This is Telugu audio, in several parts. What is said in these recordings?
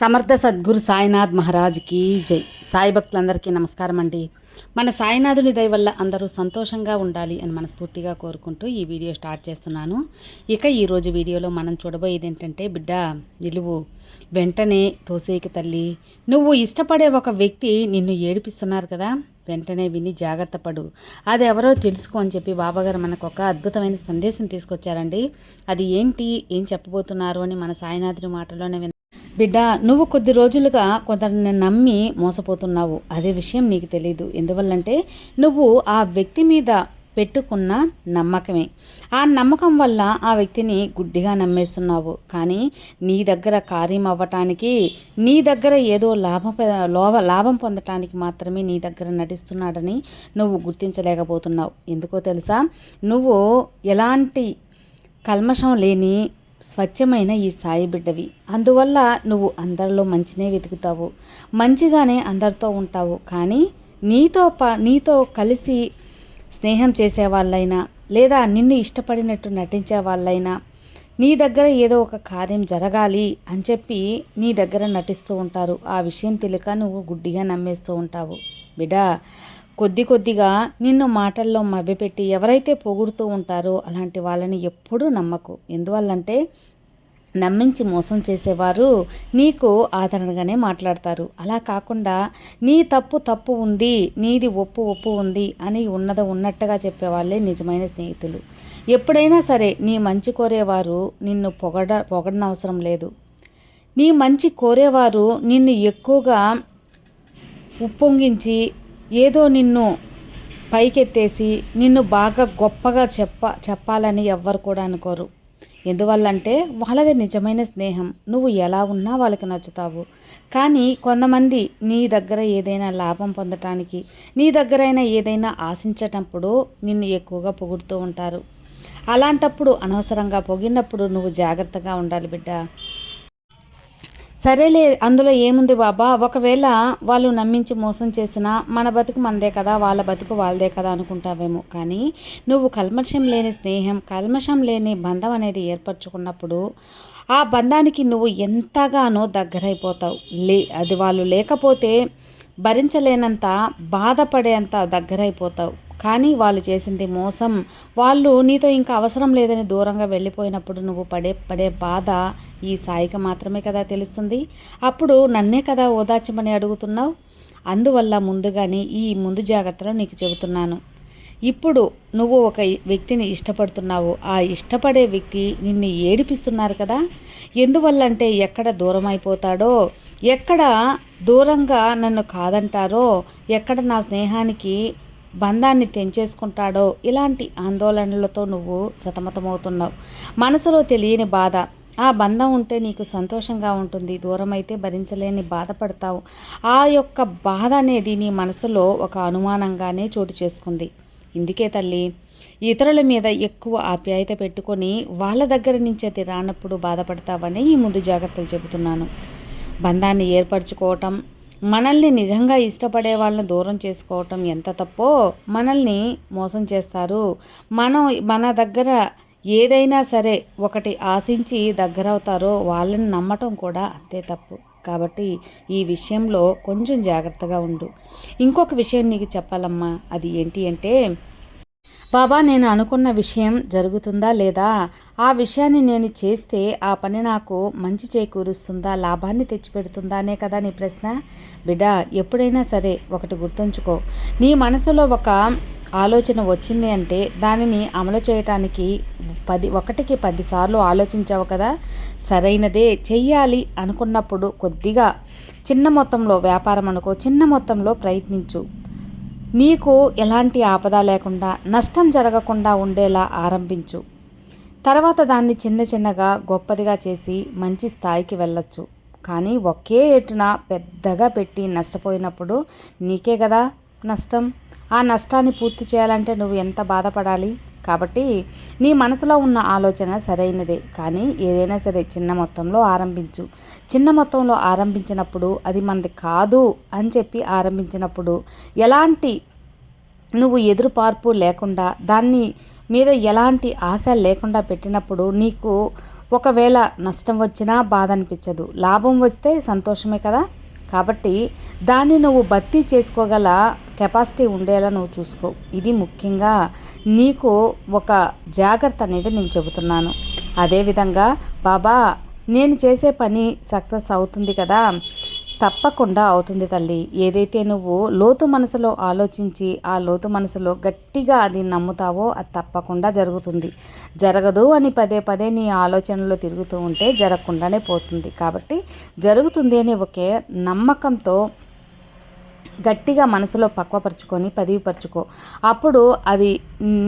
సమర్థ సద్గురు సాయినాథ్ మహారాజ్కి జై. సాయి భక్తులందరికీ నమస్కారం అండి. మన సాయినాథుని దయ వల్ల అందరూ సంతోషంగా ఉండాలి అని మనస్ఫూర్తిగా కోరుకుంటూ ఈ వీడియో స్టార్ట్ చేస్తున్నాను. ఇక ఈరోజు వీడియోలో మనం చూడబోయేది ఏంటంటే బిడ్డ నిలువు. వెంటనే తోసేకి తల్లి. నువ్వు ఇష్టపడే ఒక వ్యక్తి నిన్ను ఏడిపిస్తున్నారు కదా? వెంటనే విని జాగ్రత్త పడు. అది ఎవరో తెలుసుకో అని చెప్పి బాబాగారు మనకు ఒక అద్భుతమైన సందేశం తీసుకొచ్చారండి. అది ఏంటి? ఏం చెప్పబోతున్నారు అని మన సాయినాథుని మాటలోనే బిడ్డ నువ్వు కొద్ది రోజులుగా కొందరిని నమ్మి మోసపోతున్నావు. అదే విషయం నీకు తెలియదు ఎందువల్లంటే నువ్వు ఆ వ్యక్తి మీద పెట్టుకున్న నమ్మకమే. ఆ నమ్మకం వల్ల ఆ వ్యక్తిని గుడ్డిగా నమ్మేస్తున్నావు. కానీ నీ దగ్గర కార్యం అవ్వటానికి నీ దగ్గర ఏదో లాభం లోభ లాభం పొందటానికి మాత్రమే నీ దగ్గర నటిస్తున్నాడని నువ్వు గుర్తించలేకపోతున్నావు. ఎందుకో తెలుసా? నువ్వు ఎలాంటి కల్మషం లేని స్వచ్ఛమైన ఈ సాయి బిడ్డవి. అందువల్ల నువ్వు అందరిలో మంచినే వెతుకుతావు. మంచిగానే అందరితో ఉంటావు. కానీ నీతో పా నీతో కలిసి స్నేహం చేసే వాళ్ళైనా లేదా నిన్ను ఇష్టపడినట్టు నటించే వాళ్ళైనా నీ దగ్గర ఏదో ఒక కార్యం జరగాలి అని చెప్పి నీ దగ్గర నటిస్తూ ఉంటారు. ఆ విషయం తెలియక నువ్వు గుడ్డిగా నమ్మేస్తూ ఉంటావు. బిడా కొద్ది కొద్దిగా నిన్ను మాటల్లో మభ్యపెట్టి ఎవరైతే పొగుడుతూ ఉంటారో అలాంటి వాళ్ళని ఎప్పుడూ నమ్మకు. ఎందువల్లంటే నమ్మించి మోసం చేసేవారు నీకు ఆదరణగానే మాట్లాడతారు. అలా కాకుండా నీ తప్పు తప్పు ఉంది నీది ఒప్పు ఒప్పు ఉంది అని ఉన్నద ఉన్నట్టుగా చెప్పేవాళ్ళే నిజమైన స్నేహితులు. ఎప్పుడైనా సరే నీ మంచి కోరేవారు నిన్ను పొగడ పొగడనవసరం లేదు. నీ మంచి కోరేవారు నిన్ను ఎక్కువగా ఉప్పొంగించి ఏదో నిన్ను పైకెత్తేసి నిన్ను బాగా గొప్పగా చెప్ప చెప్పాలని ఎవ్వరు కూడా అనుకోరు. ఎందువల్లంటే వాళ్ళది నిజమైన స్నేహం. నువ్వు ఎలా ఉన్నా వాళ్ళకి నచ్చుతావు. కానీ కొంతమంది నీ దగ్గర ఏదైనా లాభం పొందటానికి నీ దగ్గరైనా ఏదైనా ఆశించేటప్పుడు నిన్ను ఎక్కువగా పొగుడుతూ ఉంటారు. అలాంటప్పుడు అనవసరంగా పొగినప్పుడు నువ్వు జాగ్రత్తగా ఉండాలి బిడ్డ. సరేలే అందులో ఏముంది బాబా? ఒకవేళ వాళ్ళు నమ్మించి మోసం చేసినా మన బతుకు మనదే కదా వాళ్ళ బతుకు వాళ్ళదే కదా అనుకుంటావేమో. కానీ నువ్వు కల్మషం లేని స్నేహం కల్మషం లేని బంధం అనేది ఏర్పరచుకున్నప్పుడు ఆ బంధానికి నువ్వు ఎంతగానో దగ్గరైపోతావు. లే అది వాళ్ళు లేకపోతే భరించలేనంత బాధపడేంత దగ్గరైపోతావు. కానీ వాళ్ళు చేసింది మోసం. వాళ్ళు నీతో ఇంకా అవసరం లేదని దూరంగా వెళ్ళిపోయినప్పుడు నువ్వు పడే పడే బాధ ఈ సాయికి మాత్రమే కదా తెలుస్తుంది. అప్పుడు నన్నే కదా ఓదార్చమని అడుగుతున్నావు? అందువల్ల ముందుగానే ఈ ముందు జాగ్రత్తలో నీకు చెబుతున్నాను. ఇప్పుడు నువ్వు ఒక వ్యక్తిని ఇష్టపడుతున్నావు. ఆ ఇష్టపడే వ్యక్తి నిన్ను ఏడిపిస్తున్నారు కదా? ఎందువల్లంటే ఎక్కడ దూరం అయిపోతాడో ఎక్కడ దూరంగా నన్ను కాదంటారో? ఎక్కడ నా స్నేహానికి బంధాన్ని తెంచేసుకుంటాడో? ఇలాంటి ఆందోళనలతో నువ్వు సతమతమవుతున్నావు. మనసులో తెలియని బాధ. ఆ బంధం ఉంటే నీకు సంతోషంగా ఉంటుంది. దూరం అయితే భరించలేని బాధపడతావు. ఆ యొక్క బాధ అనేది నీ మనసులో ఒక అనుమానంగానే చోటు చేసుకుంది. ఇందుకే తల్లి ఇతరుల మీద ఎక్కువ ఆప్యాయత పెట్టుకొని వాళ్ళ దగ్గర నుంచి అది రానప్పుడు బాధపడతావని ఈ ముందు జాగ్రత్తలు చెబుతున్నాను. బంధాన్ని ఏర్పరచుకోవటం మనల్ని నిజంగా ఇష్టపడే వాళ్ళని దూరం చేసుకోవటం ఎంత తప్పో మనల్ని మోసం చేస్తారు. మనం మన దగ్గర ఏదైనా సరే ఒకటి ఆశించి దగ్గరవుతారో వాళ్ళని నమ్మటం కూడా అంతే తప్పు. కాబట్టి ఈ విషయంలో కొంచెం జాగ్రత్తగా ఉండు. ఇంకొక విషయం నీకు చెప్పాలమ్మా. అది ఏంటి అంటే బాబా నేను అనుకున్న విషయం జరుగుతుందా లేదా? ఆ విషయాన్ని నేను చేస్తే ఆ పని నాకు మంచి చేకూరుస్తుందా? లాభాన్ని తెచ్చిపెడుతుందా అనే కదా నీ ప్రశ్న? బిడ్డ ఎప్పుడైనా సరే ఒకటి గుర్తుంచుకో. నీ మనసులో ఒక ఆలోచన వచ్చింది అంటే దానిని అమలు చేయటానికి పది ఒకటికి పదిసార్లు ఆలోచించావు కదా? సరైనదే చెయ్యాలి అనుకున్నప్పుడు కొద్దిగా చిన్న మొత్తంలో వ్యాపారం అనుకో చిన్న మొత్తంలో ప్రయత్నించు. నీకు ఎలాంటి ఆపద లేకుండా నష్టం జరగకుండా ఉండేలా ఆరంభించు. తర్వాత దాన్ని చిన్న చిన్నగా గొప్పదిగా చేసి మంచి స్థాయికి వెళ్ళొచ్చు. కానీ ఒకే ఎటున పెద్దగా పెట్టి నష్టపోయినప్పుడు నీకే కదా నష్టం? ఆ నష్టాన్ని పూర్తి చేయాలంటే నువ్వు ఎంత బాధపడాలి? కాబట్టి నీ మనసులో ఉన్న ఆలోచన సరైనదే కానీ ఏదైనా సరే చిన్న మొత్తంలో ఆరంభించు. చిన్న మొత్తంలో ఆరంభించినప్పుడు అది మనది కాదు అని చెప్పి ఆరంభించినప్పుడు ఎలాంటి నువ్వు ఎదురుపార్పు లేకుండా దాన్ని మీద ఎలాంటి ఆశ లేకుండా పెట్టినప్పుడు నీకు ఒకవేళ నష్టం వచ్చినా బాధ అనిపించదు. లాభం వస్తే సంతోషమే కదా? కాబట్టి దాన్ని నువ్వు భర్తీ చేసుకోగల కెపాసిటీ ఉండేలా నువ్వు చూసుకో. ఇది ముఖ్యంగా నీకు ఒక జాగ్రత్త అనేది నేను చెబుతున్నాను. అదేవిధంగా బాబా నేను చేసే పని సక్సెస్ అవుతుంది కదా. తప్పకుండా అవుతుంది తల్లి. ఏదైతే నువ్వు లోతు మనసులో ఆలోచించి ఆ లోతు మనసులో గట్టిగా అది నమ్ముతావో అది తప్పకుండా జరుగుతుంది. జరగదు అని పదే పదే నీ ఆలోచనలో తిరుగుతూ ఉంటే జరగకుండానే పోతుంది. కాబట్టి జరుగుతుంది అని ఒకే నమ్మకంతో గట్టిగా మనసులో పక్వపరుచుకొని పదివిపరుచుకో. అప్పుడు అది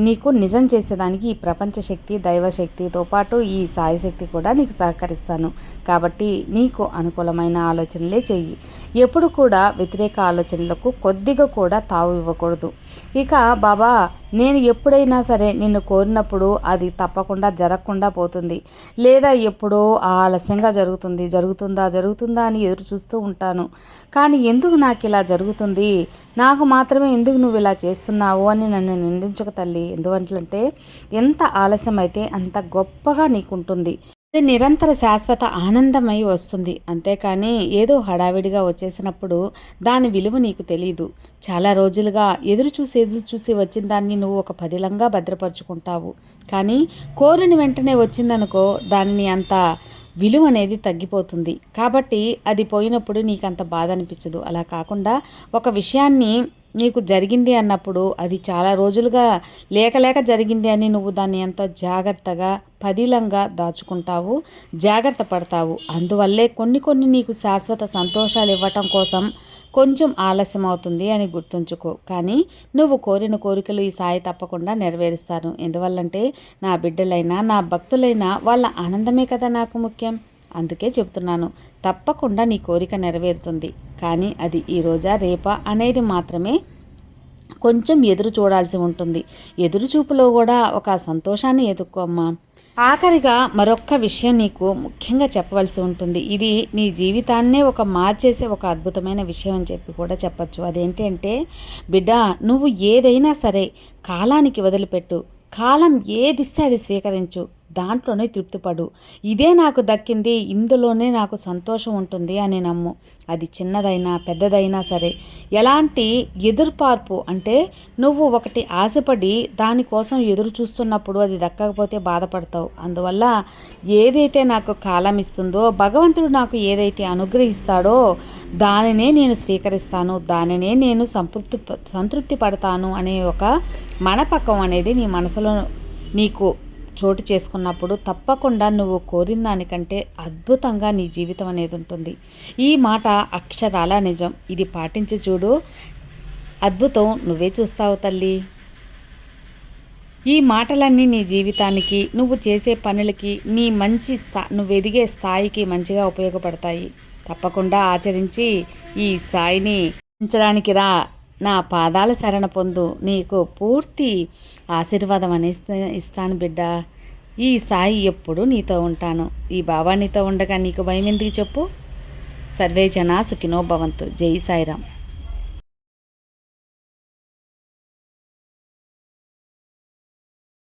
నీకు నిజం చేసేదానికి ఈ ప్రపంచ శక్తి దైవశక్తితో పాటు ఈ సాయి శక్తి కూడా నీకు సహకరిస్తాను. కాబట్టి నీకు అనుకూలమైన ఆలోచనలే చెయ్యి. ఎప్పుడు కూడా వ్యతిరేక ఆలోచనలకు కొద్దిగా కూడా తావు ఇవ్వకూడదు. ఇక బాబా నేను ఎప్పుడైనా సరే నిన్ను కోరినప్పుడు అది తప్పకుండా జరగకుండా పోతుంది. లేదా ఎప్పుడో ఆలస్యంగా జరుగుతుంది. జరుగుతుందా? జరుగుతుందా అని ఎదురు చూస్తూ ఉంటాను. కానీ ఎందుకు నాకు ఇలా జరుగుతుంది? నాకు మాత్రమే ఎందుకు నువ్వు ఇలా చేస్తున్నావు అని నన్ను నిందించక తల్లి. ఎందుకంటే ఎంత ఆలస్యం అయితే అంత గొప్పగా నీకుంటుంది. అది నిరంతర శాశ్వత ఆనందమై వస్తుంది. అంతేకాని ఏదో హడావిడిగా వచ్చేసినప్పుడు దాని విలువ నీకు తెలియదు చాలా రోజులుగా ఎదురు చూసి ఎదురు చూసి వచ్చిన దాన్ని నువ్వు ఒక పదిలంగా భద్రపరుచుకుంటావు. కానీ కోరిన వెంటనే వచ్చిందనుకో దానిని అంత విలువ అనేది తగ్గిపోతుంది. కాబట్టి అది పోయినప్పుడు నీకు అంత బాధ అనిపించదు. అలా కాకుండా ఒక విషయాన్ని నీకు జరిగింది అన్నప్పుడు అది చాలా రోజులుగా లేక లేక జరిగింది అని నువ్వు దాన్ని ఎంతో జాగ్రత్తగా పదిలంగా దాచుకుంటావు జాగ్రత్త పడతావు. అందువల్లే కొన్ని కొన్ని నీకు శాశ్వత సంతోషాలు ఇవ్వటం కోసం కొంచెం ఆలస్యం అవుతుంది అని గుర్తుంచుకో. కానీ నువ్వు కోరిన కోరికలు ఈ సాయి తప్పకుండా నెరవేరుస్తాను ఎందువల్లంటే నా బిడ్డలైనా నా భక్తులైనా వాళ్ళ ఆనందమే కదా నాకు ముఖ్యం. అందుకే చెబుతున్నాను తప్పకుండా నీ కోరిక నెరవేరుతుంది. కానీ అది ఈ రోజా రేపా అనేది మాత్రమే కొంచెం ఎదురు చూడాల్సి ఉంటుంది. ఎదురు చూపులో కూడా ఒక సంతోషాన్ని ఎదుక్కోమ్మా ఆఖరిగా మరొక్క విషయం నీకు ముఖ్యంగా చెప్పవలసి ఉంటుంది. ఇది నీ జీవితాన్నే ఒక మార్చేసే ఒక అద్భుతమైన విషయం అని చెప్పి కూడా చెప్పచ్చు. అదేంటంటే బిడ్డ నువ్వు ఏదైనా సరే కాలానికి వదిలిపెట్టు. కాలం ఏదిస్తే అది స్వీకరించు. దాంట్లోనే తృప్తిపడు. ఇదే నాకు దక్కింది ఇందులోనే నాకు సంతోషం ఉంటుంది అని నమ్ము. అది చిన్నదైనా పెద్దదైనా సరే. ఎలాంటి ఎదురుపార్పు అంటే నువ్వు ఒకటి ఆశపడి దానికోసం ఎదురు చూస్తున్నప్పుడు అది దక్కకపోతే బాధపడతావు. అందువల్ల ఏదైతే నాకు కాలం ఇస్తుందో భగవంతుడు నాకు ఏదైతే అనుగ్రహిస్తాడో దానినే నేను స్వీకరిస్తాను దానినే నేను సంతృప్తి సంతృప్తి పడతాను అనే ఒక మనపక్వం అనేది నీ మనసులో నీకు చోటు చేసుకున్నప్పుడు తప్పకుండా నువ్వు కోరిన దానికంటే అద్భుతంగా నీ జీవితం అనేది ఉంటుంది. ఈ మాట అక్షరాల నిజం. ఇది పాటించి చూడు. అద్భుతం నువ్వే చూస్తావు తల్లి. ఈ మాటలన్నీ నీ జీవితానికి నువ్వు చేసే పనులకి నీ మంచి స్థా నువ్వు ఎదిగే స్థాయికి మంచిగా ఉపయోగపడతాయి. తప్పకుండా ఆచరించి ఈ స్థాయిని ఉంచడానికి రా. నా పాదాల శరణ పొందు. నీకు పూర్తి ఆశీర్వాదం అని ఇస్తాను బిడ్డ. ఈ సాయి ఎప్పుడు నీతో ఉంటాను. ఈ బాబా నీతో ఉండగా నీకు భయం ఎందుకు చెప్పు? సర్వే జన సుఖినో భవంతు. జై సాయిరామ్.